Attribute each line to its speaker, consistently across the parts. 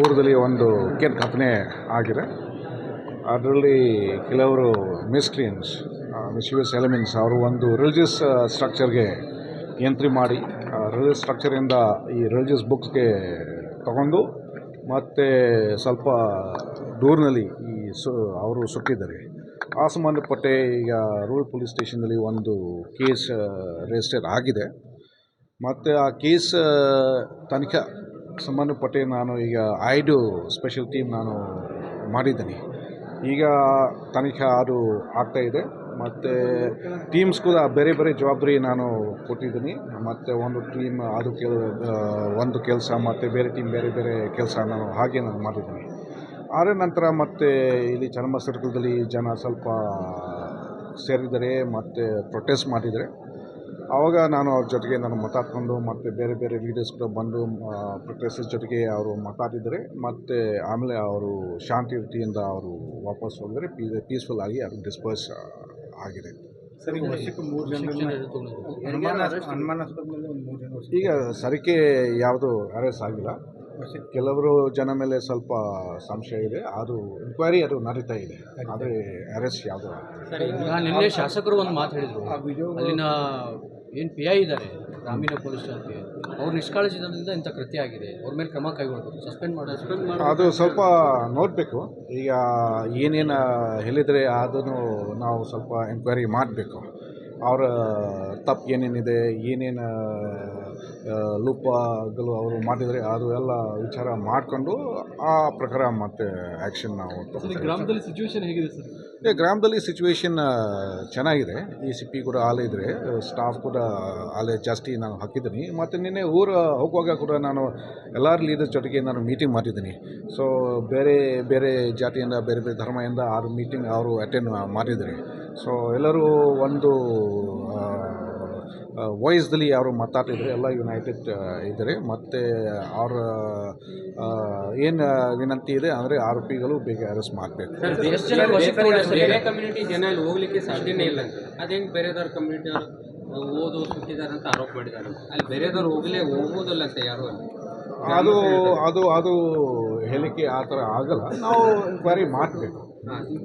Speaker 1: ಊರದಲ್ಲಿ ಒಂದು ಕೆಟ್ಟ ಘಟನೆ ಆಗಿದೆ. ಅದರಲ್ಲಿ ಕೆಲವರು ಮಿಸ್ಕ್ರೀನ್ಸ್ ಮಿಸ್ಯೂಸ್ ಎಲಿಮೆಂಟ್ಸ್ ಅವರು ಒಂದು ರಿಲಿಜಿಯಸ್ ಸ್ಟ್ರಕ್ಚರ್ಗೆ ಎಂಟ್ರಿ ಮಾಡಿ ರಿಲಿಜಿಯಸ್ ಸ್ಟ್ರಕ್ಚರಿಂದ ಈ ರಿಲಿಜಿಯಸ್ ಬುಕ್ಸ್ಗೆ ತಗೊಂಡು ಮತ್ತು ಸ್ವಲ್ಪ ದೂರಿನಲ್ಲಿ ಈ ಸು, ಅವರು ಸುಟ್ಟಿದ್ದಾರೆ. ಆ ಸಂಬಂಧಪಟ್ಟೆ ಈಗ ರೂರಲ್ ಪೊಲೀಸ್ ಸ್ಟೇಷನಲ್ಲಿ ಒಂದು ಕೇಸ್ ರಿಜಿಸ್ಟರ್ ಆಗಿದೆ. ಮತ್ತು ಆ ಕೇಸ್ ತನಿಖೆ ಸಂಬಂಧಪಟ್ಟ ನಾನು ಈಗ ಐದು ಸ್ಪೆಷಲ್ ಟೀಮ್ ನಾನು ಮಾಡಿದ್ದೀನಿ. ಈಗ ತನಿಖೆ ಅದು ಇದೆ. ಮತ್ತು ಟೀಮ್ಸ್ ಕೂಡ ಬೇರೆ ಬೇರೆ ಜವಾಬ್ದಾರಿ ನಾನು ಕೊಟ್ಟಿದ್ದೀನಿ. ಮತ್ತು ಒಂದು ಟೀಮ್ ಅದು ಕೆಲ ಒಂದು ಕೆಲಸ ಮತ್ತು ಬೇರೆ ಟೀಮ್ ಬೇರೆ ಬೇರೆ ಕೆಲಸ ನಾನು ಹಾಗೆ ನಾನು ಮಾಡಿದ್ದೀನಿ. ಆದ ನಂತರ ಮತ್ತೆ ಇಲ್ಲಿ ಚನ್ನಮ್ಮ ಸರ್ಕಲ್ದಲ್ಲಿ ಜನ ಸ್ವಲ್ಪ ಸೇರಿದರೆ ಮತ್ತು ಪ್ರೊಟೆಸ್ಟ್ ಮಾಡಿದ್ದಾರೆ. ಆವಾಗ ನಾನು ಅವ್ರ ಜೊತೆಗೆ ನಾನು ಮಾತಾಡ್ಕೊಂಡು ಮತ್ತು ಬೇರೆ ಬೇರೆ ಲೀಡರ್ಸ್ ಕೂಡ ಬಂದು ಪ್ರೊಟೆಸ್ಟ್ ಜೊತೆಗೆ ಅವರು ಮಾತಾಡಿದರೆ ಮತ್ತು ಆಮೇಲೆ ಅವರು ಶಾಂತಿ ವೃತ್ತಿಯಿಂದ ಅವರು ವಾಪಸ್ ಹೋದರೆ ಪೀ ಪೀಸ್ಫುಲ್ ಆಗಿ ಅದು ಡಿಸ್ಪರ್ಸ್ ಆಗಿದೆ.
Speaker 2: ಸರ್ ಈಗ ವರ್ಷಕ್ಕೆ ಮೂರು ಜನರನ್ನ ಅನುಮಾನ ಅನುಮಾನಾಸ್ಪದ ಮೇಲೆ ಒಂದು ಮೂರು ಜನ ವರ್ಷಕ್ಕೆ
Speaker 1: ಈಗ ಸರಿಕೆ ಯಾವುದು ಅರೆಸ್ಟ್ ಆಗಿಲ್ಲ. ಕೆಲವರು ಜನ ಮೇಲೆ ಸ್ವಲ್ಪ ಸಂಶಯ ಇದೆ ಅದು ಇನ್ಕ್ವೈರಿ ಅದು ನಡೀತಾ ಇದೆ. ಆದರೆ ಅರೆಸ್ಟ್ ಯಾವುದು.
Speaker 3: ಈಗ ನಿನ್ನೆ ಶಾಸಕರು ಒಂದು ಮಾತು ಹೇಳಿದರು. ಅಲ್ಲಿನ ಏನು ಪಿ ಐ ಇದ್ದಾರೆ ಗ್ರಾಮೀಣ ಪೊಲೀಸ್ ಅಂತೆ ಅವ್ರು ನಿಷ್ಕಾಳಜಿದಿಂದ ಇಂಥ ಕೃತ್ಯ ಆಗಿದೆ ಅವ್ರ ಮೇಲೆ ಕ್ರಮ ಕೈಗೊಳ್ಬೇಕು ಸಸ್ಪೆಂಡ್ ಮಾಡಿ ಸಸ್ಪೆಂಡ್ ಮಾಡಿ
Speaker 1: ಅದು ಸ್ವಲ್ಪ ನೋಡಬೇಕು. ಈಗ ಏನೇನು ಹೇಳಿದರೆ ಅದನ್ನು ನಾವು ಸ್ವಲ್ಪ ಎನ್ಕ್ವೈರಿ ಮಾಡಬೇಕು. ಅವರ ತಪ್ಪು ಏನೇನಿದೆ ಏನೇನು ಲೂಪಗಳು ಅವರು ಮಾಡಿದರೆ ಅದು ಎಲ್ಲ ವಿಚಾರ ಮಾಡಿಕೊಂಡು ಆ ಪ್ರಕಾರ ಮತ್ತೆ ಆ್ಯಕ್ಷನ್ ನಾವು.
Speaker 3: ಗ್ರಾಮದಲ್ಲಿ ಸಿಚುವೇಶನ್ ಹೇಗಿದೆ ಸರ್?
Speaker 1: ಏ ಗ್ರಾಮದಲ್ಲಿ ಸಿಚುವೇಶನ್ ಚೆನ್ನಾಗಿದೆ. ಈ ಸಿ ಪಿ ಕೂಡ ಆಲೇ ಇದ್ದರೆ ಸ್ಟಾಫ್ ಕೂಡ ಆಲೆ ಜಾಸ್ತಿ ನಾನು ಹಾಕಿದ್ದೀನಿ. ಮತ್ತು ನಿನ್ನೆ ಊರು ಹೋಗುವಾಗ ಕೂಡ ನಾನು ಎಲ್ಲ ಲೀಡರ್ ಜೊತೆಗೆ ನಾನು ಮೀಟಿಂಗ್ ಮಾಡಿದ್ದೀನಿ. ಸೊ ಬೇರೆ ಬೇರೆ ಜಾತಿಯಿಂದ ಬೇರೆ ಬೇರೆ ಧರ್ಮದಿಂದ ಆರು ಮೀಟಿಂಗ್ ಅವರು ಅಟೆಂಡ್ ಮಾಡಿದ್ದಾರೆ. ಸೊ ಎಲ್ಲರೂ ಒಂದು ವಾಯ್ಸ್ದಲ್ಲಿ ಯಾರು ಮಾತಾಡ್ತಿದ್ರೆ ಎಲ್ಲ ಯುನೈಟೆಡ್ ಇದ್ದಾರೆ. ಮತ್ತು ಅವರ ಏನು ವಿನಂತಿ ಇದೆ ಅಂದರೆ ಆರೋಪಿಗಳು ಬೇಗ ಅರೆಸ್ಟ್ ಮಾಡಬೇಕು.
Speaker 4: ಕಮ್ಯುನಿಟಿ ಜನ ಇಲ್ಲಿ ಹೋಗ್ಲಿಕ್ಕೆ ಸಾಧ್ಯನೇ ಇಲ್ಲ ಅದೇನು ಬೇರೆದವ್ರ ಕಮ್ಯುನಿಟಿ ಓದು ಸುಟ್ಟಿದ್ದಾರೆ ಅಂತ ಆರೋಪ ಮಾಡಿದ್ದಾರೆ. ಅಲ್ಲಿ ಬೇರೆದವ್ರು ಹೋಗಲೇ ಹೋಗೋದಿಲ್ಲ ಅಂತ ಯಾರು
Speaker 1: ಅದು ಅದು ಅದು ಹೇಳಿಕೆ ಆ ಥರ ಆಗಲ್ಲ. ನಾವು ಎಂಕ್ವೈರಿ ಮಾಡಬೇಕು.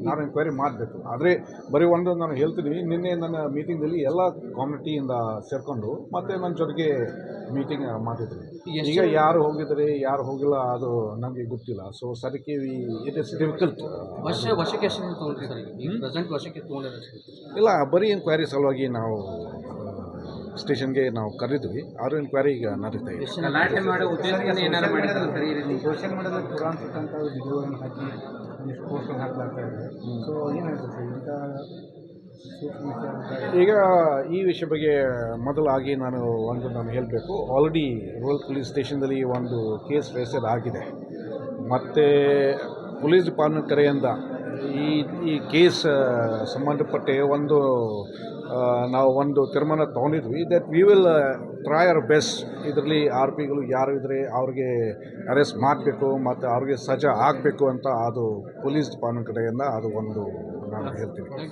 Speaker 1: ನಾನು ಎಂಕ್ವೈರಿ ಮಾಡಬೇಕು. ಆದರೆ ಬರೀ ಒಂದು ನಾನು ಹೇಳ್ತೀನಿ ನಿನ್ನೆ ನನ್ನ ಮೀಟಿಂಗಲ್ಲಿ ಎಲ್ಲ ಕಾಮಿಟಿಯಿಂದ ಸೇರಿಕೊಂಡು ಮತ್ತು ನನ್ನ ಜೊತೆಗೆ ಮೀಟಿಂಗ್ ಮಾಡಿದ್ರಿ ಈಗ ಯಾರು ಹೋಗಿದ್ದಾರೆ ಯಾರು ಹೋಗಿಲ್ಲ ಅದು ನಮಗೆ ಗೊತ್ತಿಲ್ಲ. ಸೊ ಸರಿಕೆ ಇಟ್ ಇಸ್ ಡಿಫಿಕಲ್ಟ್
Speaker 3: ವರ್ಷ ವಶಕ್ಕೆ ಎಷ್ಟು
Speaker 1: ಇಲ್ಲ ಬರೀ ಎಂಕ್ವೈರಿ ಸಲುವಾಗಿ ನಾವು ಸ್ಟೇಷನ್ಗೆ ನಾವು ಕರೆದ್ವಿ ಆರು ಇನ್ಕ್ವೈರಿ ಈಗ ನಡೀತಾ ಇದೆ ಈಗ ಈ ವಿಷಯ ಬಗ್ಗೆ ಮೊದಲಾಗಿ ನಾನು ಒಂದು ನಾನು ಹೇಳಬೇಕು ಆಲ್ರೆಡಿ ರೂರಲ್ ಪೊಲೀಸ್ ಸ್ಟೇಷನ್ದಲ್ಲಿ ಒಂದು ಕೇಸ್ ರಿಜಿಸ್ಟರ್ ಆಗಿದೆ ಮತ್ತು ಪೊಲೀಸ್ ಡಿಪಾರ್ಟ್ಮೆಂಟ್ ಕಡೆಯಿಂದ ಈ ಈ ಕೇಸ್ ಸಂಬಂಧಪಟ್ಟ ಒಂದು ನಾವು ಒಂದು ತೀರ್ಮಾನ ತೊಗೊಂಡಿದ್ವಿ that we will try our best ಇದರಲ್ಲಿ ಆರ್ ಪಿಗಳು ಯಾರು ಇದ್ದರೆ ಅವ್ರಿಗೆ ಅರೆಸ್ಟ್ ಮಾಡಬೇಕು ಮತ್ತು ಅವ್ರಿಗೆ ಸಜಾ ಆಗಬೇಕು ಅಂತ ಅದು ಪೊಲೀಸ್ ಡಿಪಾರ್ಟ್ಮೆಂಟ್ ಕಡೆಯಿಂದ ಅದು ಒಂದು ನಾನು ಹೇಳ್ತೀನಿ.